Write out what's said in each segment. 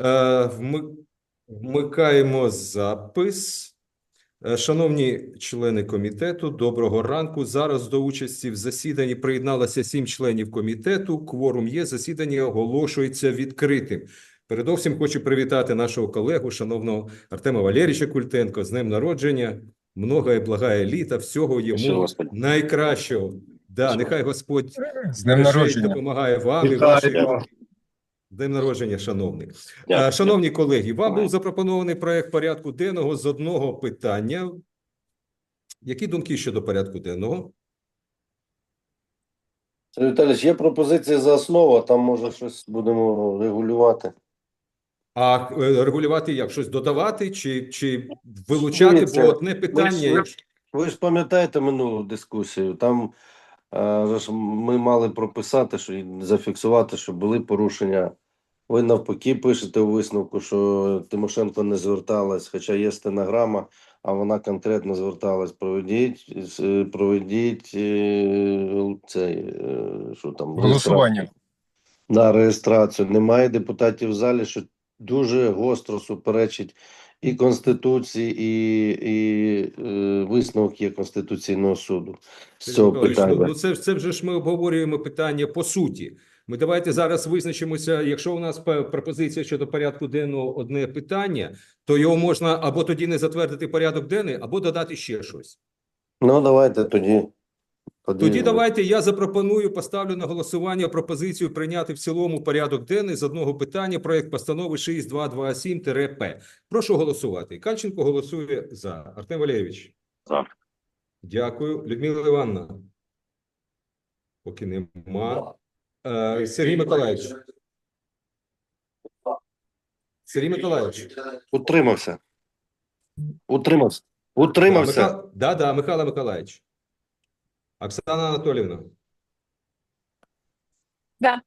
Е, Вмикаємо запис. Е, Шановні члени комітету, доброго ранку. Зараз до участі в засіданні приєдналося сім членів комітету. Кворум є. Засідання оголошується відкритим. Передовсім хочу привітати нашого колегу, шановного Артема Валерійовича Культенко, з днем народження. Много і благає літа, всього йому найкращого. Да, нехай Господь З днем народження. допомагає вам і Вітаю Днем народження, шановний. Дякую. Шановні колеги, вам був запропонований проект порядку денного з одного питання. Які думки щодо порядку денного? Сергій Віталійович, є пропозиція за основу, а там може щось будемо регулювати. А е, регулювати як щось додавати чи, чи вилучати? Бо одне ви питання. ж- Ви ж пам'ятаєте минулу дискусію? Там ж ми мали прописати, що зафіксувати, що були порушення. Ви навпаки пишете у висновку, що Тимошенко не зверталась, хоча є стенограма, а вона конкретно зверталась. Проведіть, е, проведіть е, цей, е, що там, Голосування. на реєстрацію. Немає депутатів в залі, що дуже гостро суперечить і Конституції, і, і е, висновок є Конституційного суду з цього ну, питання. ну це, це вже ж ми обговорюємо питання по суті. Ми давайте зараз визначимося. Якщо у нас пропозиція щодо порядку денного одне питання, то його можна або тоді не затвердити порядок денний, або додати ще щось. Ну, давайте тоді. Тоді давайте я запропоную, поставлю на голосування пропозицію прийняти в цілому порядок денний з одного питання проект постанови 6227-П. Прошу голосувати. Кальченко голосує за. Артем Валерійович. За. Дякую. Людмила Івановна. Поки нема. Е, Сергій Миколаївич. Сергій Миколаївич. Утримався. Утримався. Утримався. Миха... Да, да, Михайло Миколаївич. Оксана Анатолівна. Да.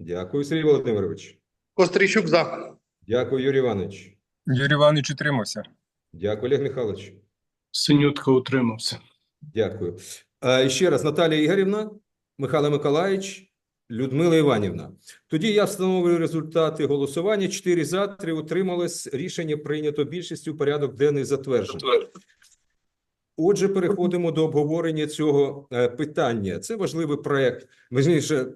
Дякую, Сергій Володимирович. Кострійчук за. Дякую, Юрій Іванович. Юрій Іванович утримався. Дякую, Олег Михайлович. Синютка утримався. Дякую. Е, ще раз, Наталія Ігорівна, Михайло Миколаївич, Людмила Іванівна. Тоді я встановлюю результати голосування. Чотири за, три утримались. Рішення прийнято більшістю. Порядок денний затверджено. Отже, переходимо до обговорення цього е, питання. Це важливий проект. Важніше,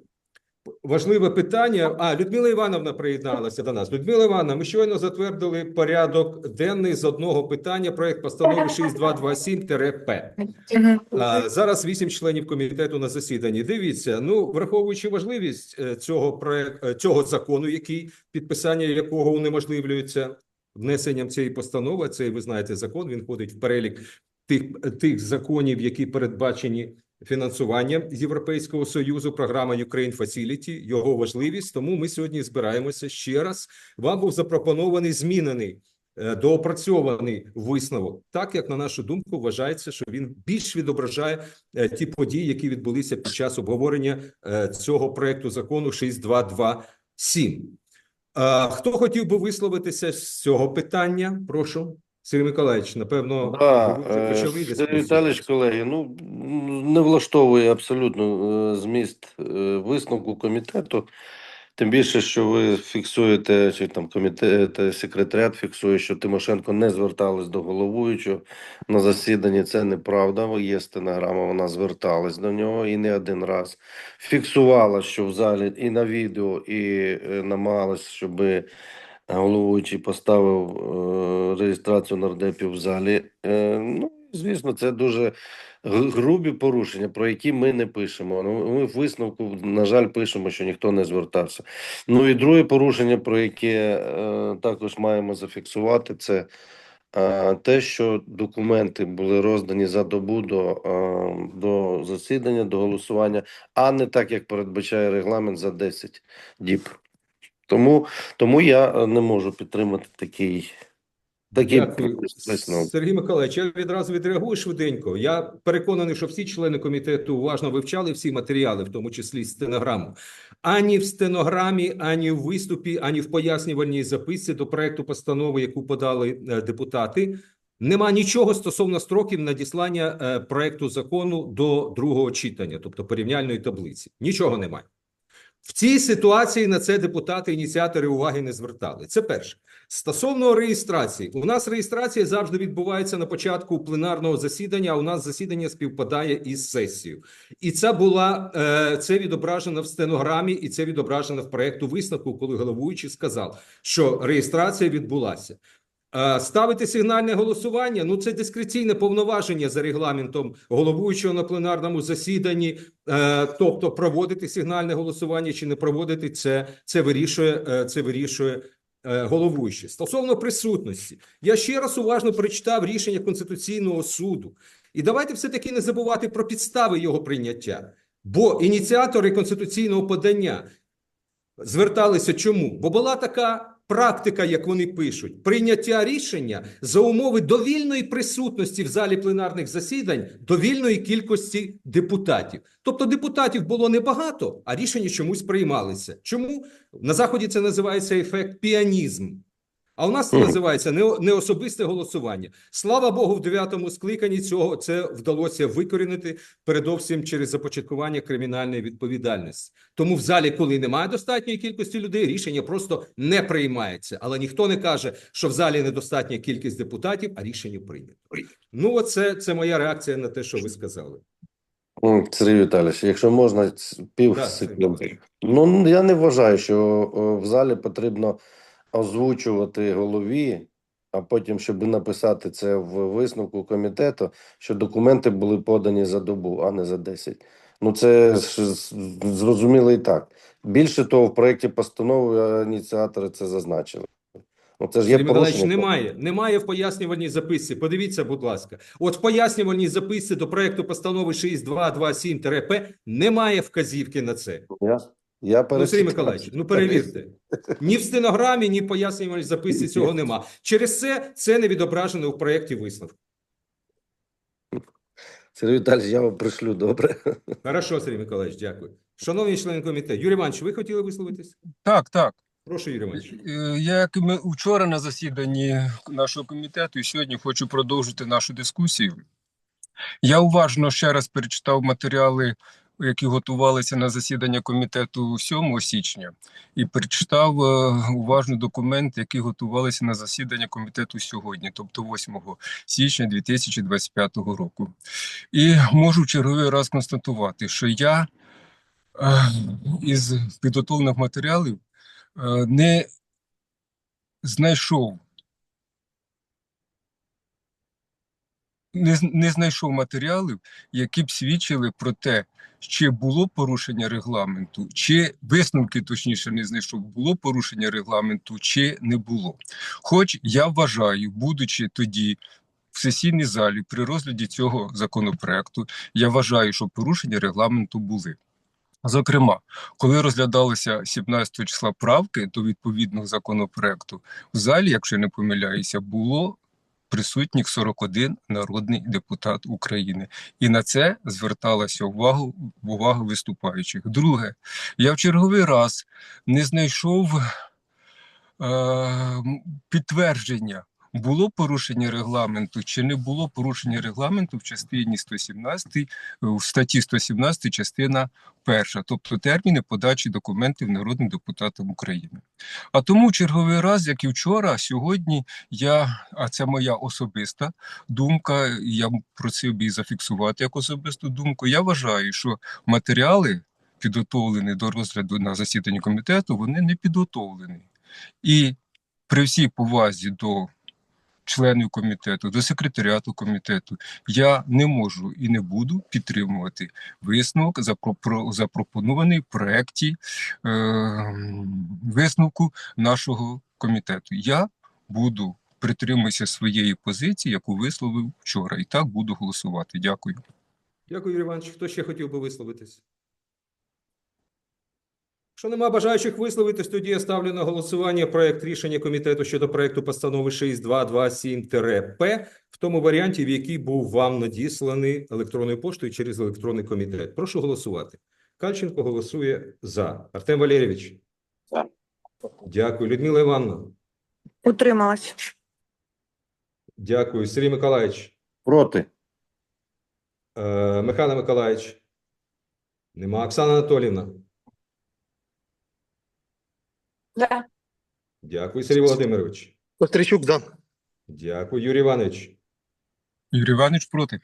важливе питання. А, Людмила Івановна приєдналася до нас. Людмила Івановна, ми щойно затвердили порядок денний з одного питання. Проект постанови 6227-П. Мгм. А, Зараз вісім членів комітету на засіданні. Дивіться, ну враховуючи важливість е, цього проект е, цього закону, який підписання якого унеможливлюється внесенням цієї постанови. Цей ви знаєте закон. Він входить в перелік тих тих законів, які передбачені фінансуванням Європейського союзу. Програма Ukraine Facility, його важливість. Тому ми сьогодні збираємося ще раз. Вам був запропонований змінений е, доопрацьований висновок, так як на нашу думку вважається, що він більш відображає е, ті події, які відбулися під час обговорення е, цього проекту закону 6227. Е, Хто хотів би висловитися з цього питання? Прошу, Сергій Миколаївич, напевно, Да, ви вже е, Сергій. Віталійович, колеги, ну не влаштовує абсолютно е, зміст е, висновку комітету. Тим більше, що ви фіксуєте, чи там комітет, секретаріат фіксує, що Тимошенко не зверталась до головуючого на засіданні. Це неправда. Є стенограма, вона зверталась до нього і не один раз. Фіксувала, що в залі і на відео, і намагалась, щоб головуючий поставив е, реєстрацію нардепів в залі. Е, ну, звісно, це дуже грубі порушення, про які ми не пишемо. Ну, ми в висновку, на жаль, пишемо, що ніхто не звертався. Ну і друге порушення, про яке е, також маємо зафіксувати, це е, те, що документи були роздані за добу до, до засідання, до голосування, а не так, як передбачає регламент за 10 діб. Тому, тому я е, не можу підтримати такий, такий Дякую. Сергій Миколаївич, я відразу відреагую швиденько. Я переконаний, що всі члени комітету уважно вивчали всі матеріали, в тому числі стенограму. Ані в стенограмі, ані в виступі, ані в пояснювальній записці до проекту постанови, яку подали е, депутати, нема нічого стосовно строків надіслання е, проекту закону до другого читання, тобто порівняльної таблиці. Нічого немає. В цій ситуації на це депутати, ініціатори уваги не звертали. Це перше. Стосовно реєстрації, у нас реєстрація завжди відбувається на початку пленарного засідання. А у нас засідання співпадає із сесією, і це була е, це відображено в стенограмі, і це відображено в проекту висновку, коли головуючий сказав, що реєстрація відбулася. Ставити сигнальне голосування ну це дискреційне повноваження за регламентом головуючого на пленарному засіданні. Е, Тобто, проводити сигнальне голосування чи не проводити це, це вирішує е, це вирішує е, головуючий. Стосовно присутності, я ще раз уважно прочитав рішення Конституційного суду, і давайте все таки не забувати про підстави його прийняття. Бо ініціатори конституційного подання зверталися чому? Бо була така практика, як вони пишуть, прийняття рішення за умови довільної присутності в залі пленарних засідань довільної кількості депутатів. Тобто депутатів було небагато, а рішення чомусь приймалися. Чому? На Заході це називається ефект піанізм. А у нас це називається не, не особисте голосування. Слава Богу, в дев'ятому скликанні цього це вдалося викорінити передовсім через започаткування кримінальної відповідальності. Тому в залі, коли немає достатньої кількості людей, рішення просто не приймається. Але ніхто не каже, що в залі недостатня кількість депутатів, а рішення прийнято. Ну, оце це моя реакція на те, що ви сказали. Сергій Віталійович, якщо можна, пів секунди. Ну, я не вважаю, що в залі потрібно озвучувати голові, а потім, щоб написати це в висновку комітету, що документи були подані за добу, а не за 10. Ну, це ж зрозуміло і так. Більше того, в проєкті постанови е, ініціатори це зазначили. Ну, це ж є Миколаївич, немає. Немає в пояснювальній записці. Подивіться, будь ласка. От в пояснювальній записці до проекту постанови 6227-П немає вказівки на це. Я, я Ну, Сергій. Миколаївич, ну перевірте. Ні в стенограмі, ні в пояснювальній записці цього нема. Через це це не відображено в проєкті висновку. Сергій Віталійович, я вам пришлю, добре? Хорошо, Сергій Миколаївич, дякую. Шановні члени комітету, Юрій Іванович, ви хотіли висловитись? Так, так. Прошу, Юрій Іванович. Е, Як ми вчора на засіданні нашого комітету, і сьогодні хочу продовжити нашу дискусію. Я уважно ще раз перечитав матеріали, які готувалися на засідання комітету 7 січня, і перечитав е, уважно документи, які готувалися на засідання комітету сьогодні, тобто 8 січня 2025 року. І можу черговий раз констатувати, що я е, із підготовлених матеріалів е, не знайшов не, не знайшов матеріалів, які б свідчили про те, чи було порушення регламенту, чи висновки, точніше, не знайшов, було порушення регламенту, чи не було. Хоч я вважаю, будучи тоді в сесійній залі при розгляді цього законопроекту, я вважаю, що порушення регламенту були. Зокрема, коли розглядалися 17 числа правки до відповідного законопроекту, в залі, якщо я не помиляюся, було присутніх 41 народний депутат України, і на це зверталася увагу увага виступаючих. Друге, я в черговий раз не знайшов е, підтвердження. Було порушення регламенту чи не було порушення регламенту в частині 117, е, в статті 117, частина перша, тобто терміни подачі документів народним депутатам України. А тому в черговий раз, як і вчора, сьогодні я, а це моя особиста думка, я просив би зафіксувати як особисту думку. Я вважаю, що матеріали, підготовлені до розгляду на засіданні комітету, вони не підготовлені. І при всій повазі до членів комітету, до секретаріату комітету, я не можу і не буду підтримувати висновок, запропонований в проєкті е, висновку нашого комітету. Я буду притримуюся своєї позиції, яку висловив вчора, і так буду голосувати. Дякую. Дякую, Юрій Іванович. Хто ще хотів би висловитись? Якщо нема бажаючих висловитись, тоді я ставлю на голосування проект рішення комітету щодо проекту постанови 6227-П в тому варіанті, в який був вам надісланий електронною поштою через електронний комітет. Прошу голосувати. Кальченко голосує за. Артем Валерійович. За. Дякую. Людмила Івановна. Утрималась. Дякую. Сергій Миколаївич. Проти. Е, Михайло Миколаївич. Нема. Оксана Анатолівна. Да. Дякую, Сергій Володимирович. Костричук за. Дякую, Юрій Іванович. Юрій Іванович проти.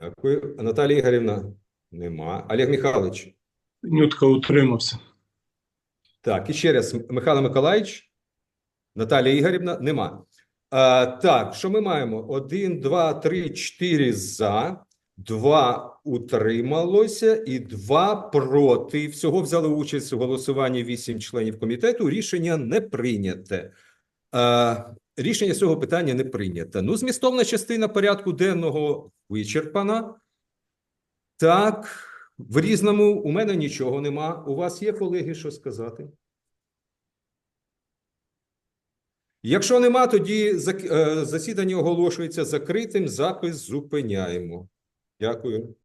Дякую, Наталія Ігорівна. Нема. Олег Михайлович. Синютка утримався. Так, і ще раз, Михайло Миколаївич, Наталія Ігорівна, нема. А, так, що ми маємо? Один, два, три, чотири за, два утрималося і два проти. Всього взяли участь у голосуванні вісім членів комітету. Рішення не прийняте. А, рішення цього питання не прийнято. Ну, змістовна частина порядку денного вичерпана. Так, в різному у мене нічого нема. У вас є, колеги, що сказати? Якщо нема, тоді е, засідання оголошується закритим, запис зупиняємо. Дякую.